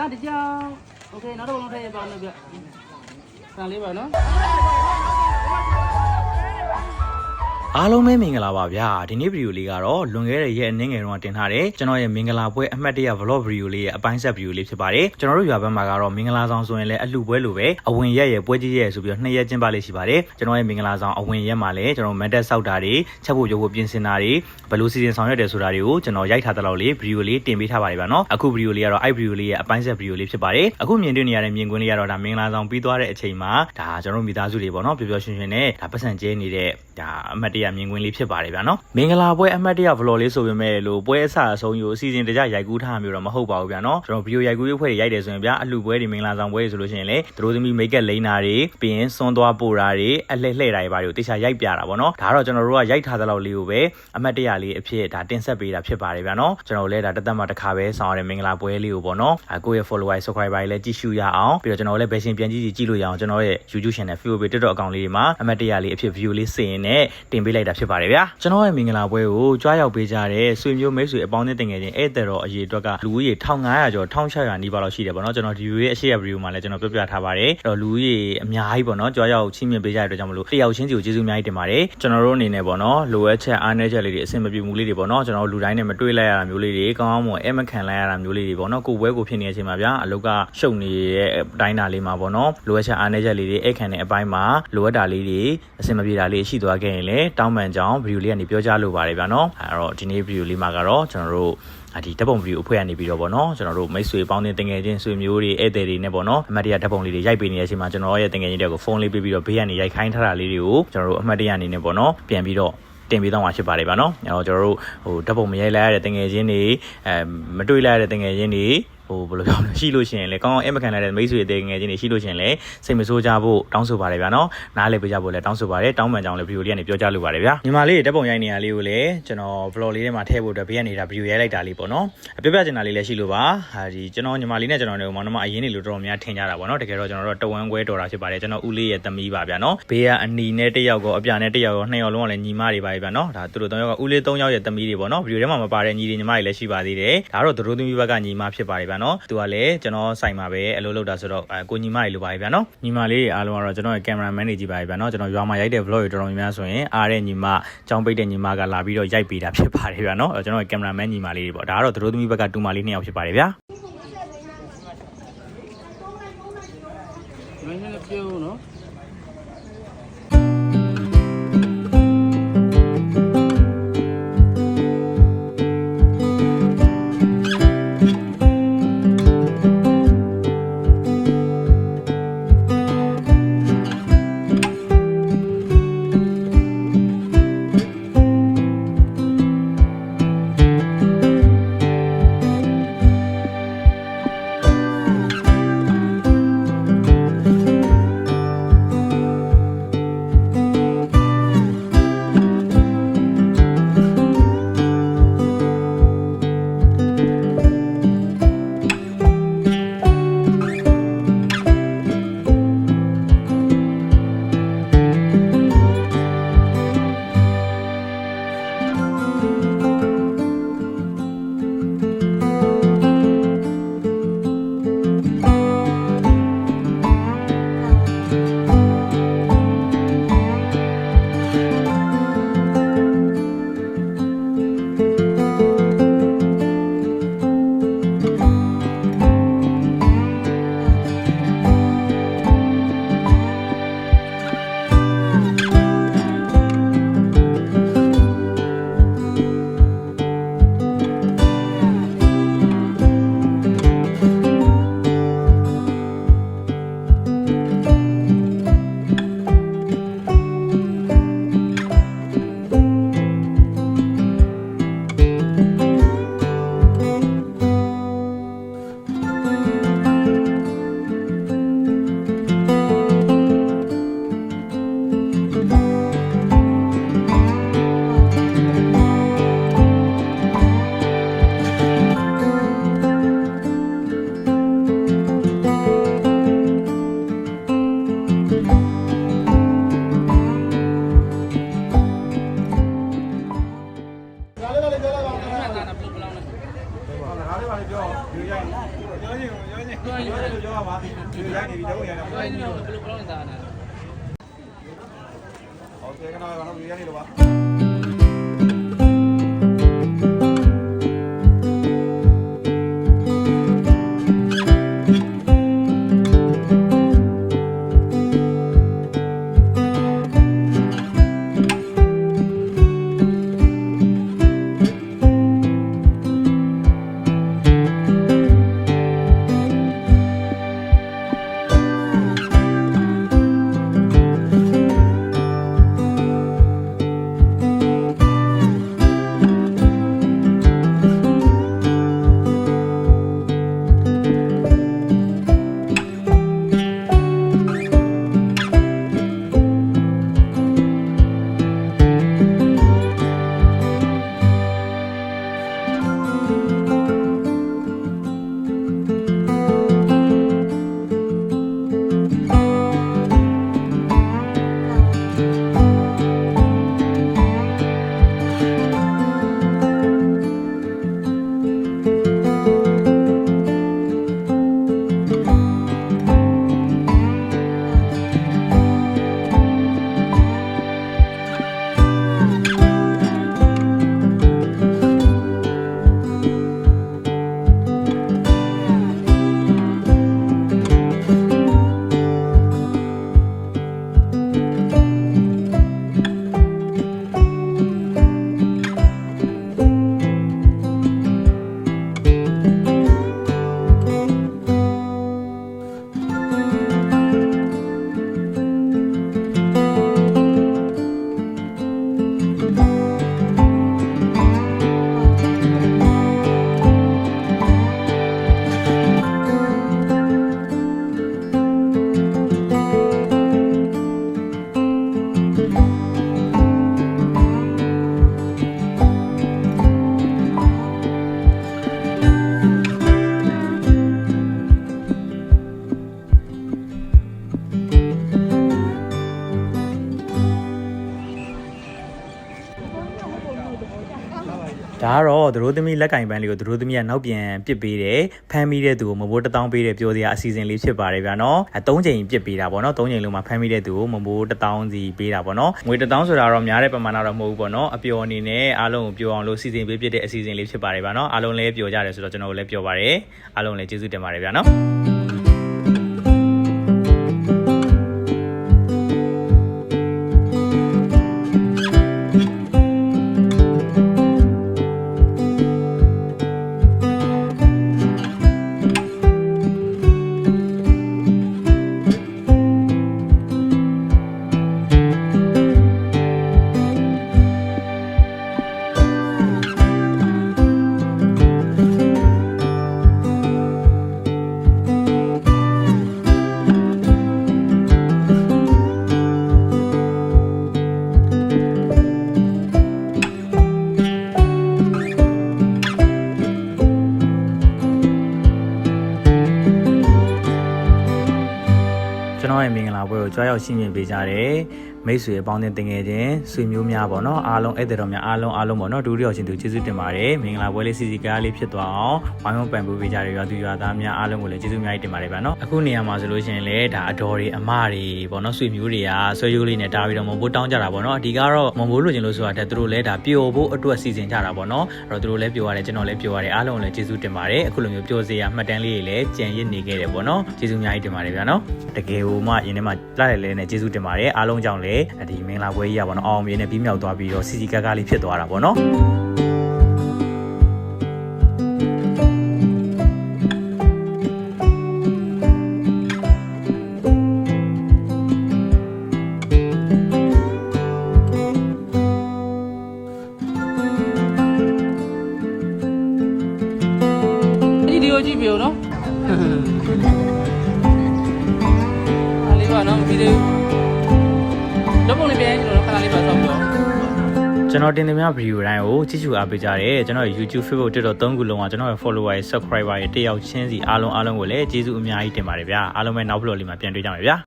ဒါတကြောင်โอเคနောက်တစ်ပုံလုံးထည့်ရပါမယ်ဗျဆန်လေးပါနော် အားလုံးပဲမင်္ဂလာပါဗျာဒီနေ့ဗီဒီယိုလေးကတော့လွန်ခဲ့တဲ့ရက်အနည်းငယ်တုန်းကတင်ထားတဲ့ကျွန်တော်ရဲ့မင်္ဂလာပွဲအမှတ်တရ vlog ဗီဒီယိုလေးရဲ့အပိုင်းဆက်ဗီဒီယိုလေးဖြစ်ပါတယ်ကျွန်တော်တို့ရွာဘက်မှာကတော့မင်္ဂလာဆောင်ဆိုရင်လည်းအလှပွဲလိုပဲအဝင်ရက်ရဲ့ပွဲကြီးရဲ့ဆိုပြီးတော့နှစ်ရက်ကျင်းပလေးရှိပါတယ်ကျွန်တော်ရဲ့မင်္ဂလာဆောင်အဝင်ရက်မှာလည်းကျွန်တော်မန်တက်ဆောက်တာတွေချက်ဖို့ရုပ်ဖို့ပြင်ဆင်တာတွေဘယ်လိုစီစဉ်ဆောင်ရွက်တယ်ဆိုတာတွေကိုကျွန်တော်ရိုက်ထားတဲ့လောက်လေးဗီဒီယိုလေးတင်ပေးထားပါတယ်ဗျာနော်အခုဗီဒီယိုလေးကတော့အဲ့ဗီဒီယိုလေးရဲ့အပိုင်းဆက်ဗီဒီယိုလေးဖြစ်ပါတယ်အခုမြင်တွေ့နေရတဲ့မြင်ကွင်းလေးကတော့ဒါမင်္ဂလာဆောင်ပြီးသွားတဲ့အချိန်မှာဒါကျွန်တော်တို့မိသားစုတွေပေါ့နော်ပျော်ပျော်ရွှင်ရွှင်နဲ့ဒါပတ်စံကျဲနေတဲ့ဒါအမှတ်တရမြင်ကွင်းလေးဖြစ်ပါတယ်ဗျာနော်မင်္ဂလာပွဲအမှတ်တရ vlog လေးဆိုပေမဲ့လို့ပွဲအစအဆုံးယူအစီအစဉ်တကြရိုက်ကူးထားမျိုးတော့မဟုတ်ပါဘူးဗျာနော်ကျွန်တော်ဗီဒီယိုရိုက်ကူးရေးဖွဲ့တွေရိုက်တယ်ဆိုရင်ဗျာအလှပွဲတွေမင်္ဂလာဆောင်ပွဲတွေဆိုလို့ရှိရင်လေသူတို့သမီးမိတ်ကပ်လိမ့်တာတွေပြီးရင်စွန်းသွားပို့တာတွေအလှည့်လှည့်တာတွေပါတွေတေချာရိုက်ပြတာပေါ့နော်ဒါကတော့ကျွန်တော်တို့ကရိုက်ထားတဲ့လောက်လေးကိုပဲအမှတ်တရလေးအဖြစ်ဒါတင်ဆက်ပေးတာဖြစ်ပါတယ်ဗျာနော်ကျွန်တော်တို့လည်းဒါတစ်သက်မှတစ်ခါပဲဆောင်ရတဲ့မင်္ဂလာပွဲလေးကိုပေါ့နော်အကိုရဲ့ follower subscriber တွေလည်းကြည့်ရှုရအောင်ပြီးတော့ကျွန်တော်လည်းဘယ်ရှင်ပြန်ကြည့်ကြည့်ကြည့်လို့ရအောင်ကျွန်တော်ရဲ့ YouTube channel Facebook TikTok account လေးတွေမှာအမှတ်တရလေးအဖြစ် view လေးစင်နဲ့တင်ပေးလိုက်တာဖြစ်ပါတယ်ဗျာကျွန်တော်ရဲ့မင်္ဂလာပွဲကိုကြွားရောက်ပေးကြတဲ့ဆွေမျိုးမိတ်ဆွေအပေါင်းအသင်းတင်ငယ်ချင်းဧည့်သည်တော်အရေးအတွက်ကလူဦးရေ1500ကျော်1600နီးပါးလောက်ရှိတယ်ပေါ့နော်ကျွန်တော်ဒီ view ရဲ့အရှိရ view မှာလည်းကျွန်တော်ပြောပြထားပါတယ်အဲ့တော့လူဦးရေအများကြီးပေါ့နော်ကြွားရောက်ချင်းမြင်ပေးကြတဲ့အတွက်ကြောင့်မလို့တယောက်ချင်းစီကိုကျေးဇူးအများကြီးတင်ပါတယ်ကျွန်တော်တို့အနေနဲ့ပေါ့နော်လိုအပ်ချက်အားနည်းချက်လေးတွေအဆင်မပြေမှုလေးတွေပေါ့နော်ကျွန်တော်တို့လူတိုင်းနဲ့မတွေ့လိုက်ရတာမျိုးလေးတွေကောင်းကောင်းမွန်အဲမခံလိုက်ရတာမျိုးလေးတွေပေါ့နော်ကိုယ်ပွဲကိုဖြစ်နေတဲ့အချိန်မှာဗျာအလုတ်ကရှုပ်နေတဲ့အတိုင်းတာလေးမှာပေါ့နော်လိုအပ်ချက်အားနည်းချက်လေးတွေအခန့်တဲ့အပိုင်းမှာလိုအပ်တာလေးတွေအဆင်မပြေတာလေးရှိသွားခဲ့ရင်လည်းတောင်းပန်ကြောင်းဗီဒီယိုလေးကနေပြောကြားလိုပါတယ်ဗျာနော်အဲ့တော့ဒီနေ့ဗီဒီယိုလေးမှာကတော့ကျွန်တော်တို့အဒီဓာတ်ပုံဗီဒီယိုအဖွဲ့ကနေပြီးတော့ဗောနော်ကျွန်တော်တို့မိတ်ဆွေပေါင်းတင်တငယ်ချင်းဆွေမျိုးတွေဧည့်သည်တွေနဲ့ဗောနော်အမှတ်တရဓာတ်ပုံလေးတွေရိုက်ပေးနေတဲ့အချိန်မှာကျွန်တော်ရဲ့တငယ်ချင်းတွေကိုဖုန်းလေးပေးပြီးတော့ဘေးကနေရိုက်ခိုင်းထားတာလေးတွေကိုကျွန်တော်တို့အမှတ်တရအနေနဲ့ဗောနော်ပြန်ပြီးတော့တင်ပေးတော့မှာဖြစ်ပါတယ်ဗျာနော်အဲတော့ကျွန်တော်တို့ဟိုဓာတ်ပုံမရိုက်လိုက်ရတဲ့တငယ်ချင်းတွေအဲမတွေ့လိုက်ရတဲ့တငယ်ချင်းတွေ ဟိုဘယ်လိုပြောမလဲရှိလို့ရှိရင်လေကောင်းအောင်အမခံလိုက်တဲ့မိတ်ဆွေတွေငယ်ချင်းတွေရှိလို့ရှိရင်လေစိတ်မဆိုးကြဖို့တောင်းဆိုပါတယ်ဗျာနော်နားလည်ပေးကြဖို့လည်းတောင်းဆိုပါတယ်တောင်းပန်ကြောင်းလည်းဗီဒီယိုလေးကနေပြောကြားလိုပါတယ်ဗျာညီမလေးဓာတ်ပုံရိုက်နေရလေးကိုလည်းကျွန်တော် vlog လေးထဲမှာထည့်ဖို့အတွက်ဘေးကနေဒါဗီဒီယိုရိုက်လိုက်တာလေးပေါ့နော်အပြောပြချင်တာလေးလည်းရှိလို့ပါဟာဒီကျွန်တော်ညီမလေးနဲ့ကျွန်တော်တို့မောင်နှမအရင်နေလို့တော်တော်များထင်ကြတာပေါ့နော်တကယ်တော့ကျွန်တော်တို့တဝမ်းခွဲတော်တာဖြစ်ပါတယ်ကျွန်တော်ဦးလေးရဲ့သမီးပါဗျာနော်ဘေးကအနီနဲ့တစ်ယောက်ကောအပြာနဲ့တစ်ယောက်ကောနှစ်ယောက်လုံးကလည်းညီမတွေပါဗျာနော်ဒါသူတို့သုံးယောက်ကဦးလေးသုံးယောက်ရဲ့သမီးတွေပေါ့နော်ဗီဒီယိုထဲမှာမပါတဲ့ညီတွေညီမတွေလည်းရှိပါသေးတယ်ဒါတော့သူတို့သမီးဘက်ကညီမဖြစ်ပါတယ်ဗျာနော်သူကလည်းကျွန်တော်ဆိုင်မှာပဲအလုပ်လုပ်တာဆိုတော့အဲကိုညီမတွေလိုပါဗျာနော်ညီမလေးအားလုံးကတော့ကျွန်တော်ရဲ့ကင်မရာမန်တွေကြီးပါဗျာနော်ကျွန်တော်ရွာမှာရိုက်တဲ့ vlog တွေတော်တော်များများဆိုရင်အားတဲ့ညီမចောင်းပိတ်တဲ့ညီမကလာပြီးတော့ရိုက်ပေးတာဖြစ်ပါတယ်ဗျာနော်ကျွန်တော်ရဲ့ကင်မရာမန်ညီမလေးတွေပေါ့ဒါကတော့သူတို့သမီးဘက်ကတူမလေးနှစ်ယောက်ဖြစ်ပါတယ်ဗျာမင်းလည်းပြုံးနော် ပြောတယ်လို့ပြောရပါသေးတယ်ဒီရိုက်နေပြီတော့ရတာဘယ်လိုဘယ်လိုပြောင်းနေတာလဲဟုတ်ကဲ့ခဏပါတော့ဒီရိုက်နေတော့ပါ ဒါကတော့သူတို့သမီးလက်ကင်ပန်းလေးကိုသူတို့သမီးကနောက်ပြန်ပစ်ပေးတယ်ဖမ်းမိတဲ့သူကိုမမိုးတစ်တောင်းပေးတယ်ပြောစရာအစီအစဉ်လေးဖြစ်ပါတယ်ဗျာနော်အဲ၃ချိန်ပစ်ပေးတာပေါ့နော်၃ချိန်လုံးမှာဖမ်းမိတဲ့သူကိုမမိုးတစ်တောင်းစီပေးတာပေါ့နော်ငွေတစ်တောင်းဆိုတာတော့များတဲ့ပမာဏတော့မဟုတ်ဘူးပေါ့နော်အပျော်အနေနဲ့အားလုံးကိုပျော်အောင်လို့စီစဉ်ပေးဖြစ်တဲ့အစီအစဉ်လေးဖြစ်ပါတယ်ဗျာနော်အားလုံးလည်းပျော်ကြတယ်ဆိုတော့ကျွန်တော်တို့လည်းပျော်ပါတယ်အားလုံးလည်းကျေးဇူးတင်ပါတယ်ဗျာနော်ကျွန် တော်ရဲ့မင်္ဂလာပွဲကိုကြွားရောက်ရှင်းပြပေးကြတယ်မိတ်ဆွေအပေါင်းအသင်းတင်ငယ်ချင်းဆွေမျိုးများပေါ့နော်အားလုံးဧည့်သည်တော်များအားလုံးအားလုံးပေါ့နော်ဒူရီရောက်ချင်းသူကျေးဇူးတင်ပါတယ်မင်္ဂလာပွဲလေးစီစီကားလေးဖြစ်သွားအောင်ဝိုင်းဝန်းပံ့ပိုးပေးကြတဲ့ရွာသူရွာသားများအားလုံးကိုလည်းကျေးဇူးအများကြီးတင်ပါတယ်ဗျာနော်အခုနေရာမှာဆိုလို့ရှိရင်လည်းဒါအတော်တွေအမတွေပေါ့နော်ဆွေမျိုးတွေကဆွဲရိုးလေးနဲ့တားပြီးတော့မုံဘိုးတောင်းကြတာပေါ့နော်အဒီကတော့မုံဘိုးလိုချင်လို့ဆိုတာတဲ့သူတို့လည်းဒါပျော်ဖို့အတွက်စီစဉ်ကြတာပေါ့နော်အဲ့တော့သူတို့လည်းပျော်ရတယ်ကျွန်တော်လည်းပျော်ရတယ်အားလုံးကိုလည်းကျေးဇူးတင်ပါတယ်အခုလိုမျိုးပျော်စရာမှတ်တမ်းလေးတွေလည်းကြံရစ်နေခဲ့တယ်ပေါ့နော်ကျေးဇူးအများကြီးတင်ပါတယ်ဗျာနော်တကယ်ဟိုမှယင်းထဲမှာလာရလဲနဲ့ကျေးဇူးတင်ပါတယ်အားလုံးကြောင့်လည်းဒီမင်္ဂလာပွဲကြီးရပါတော့အောင်မြင်နဲ့ပြီးမြောက်သွားပြီးတော့စီစီကားကားလေးဖြစ်သွားတာပေါ့နော်ဒီဒီကိုကြည့်ပြ ဦးနော်အားလေးပါနော်ဒီလေးတော့ပုံလေးပြန်ကျွန်တော်ခဏလေးပါဆောက်ပြောကျွန်တော်တင်သမျှဗီဒီယိုတိုင်းကိုကြည့်ရှုအားပေးကြတယ်ကျွန်တော် YouTube Facebook TikTok သုံးခုလုံးကကျွန်တော်ရဲ့ follower ရဲ့ subscriber ရဲ့တယောက်ချင်းစီအားလုံးအားလုံးကိုလည်းကျေးဇူးအများကြီးတင်ပါတယ်ဗျာအားလုံးပဲနောက်ဘလော့လေးမှာပြန်တွေ့ကြမယ်ဗျာ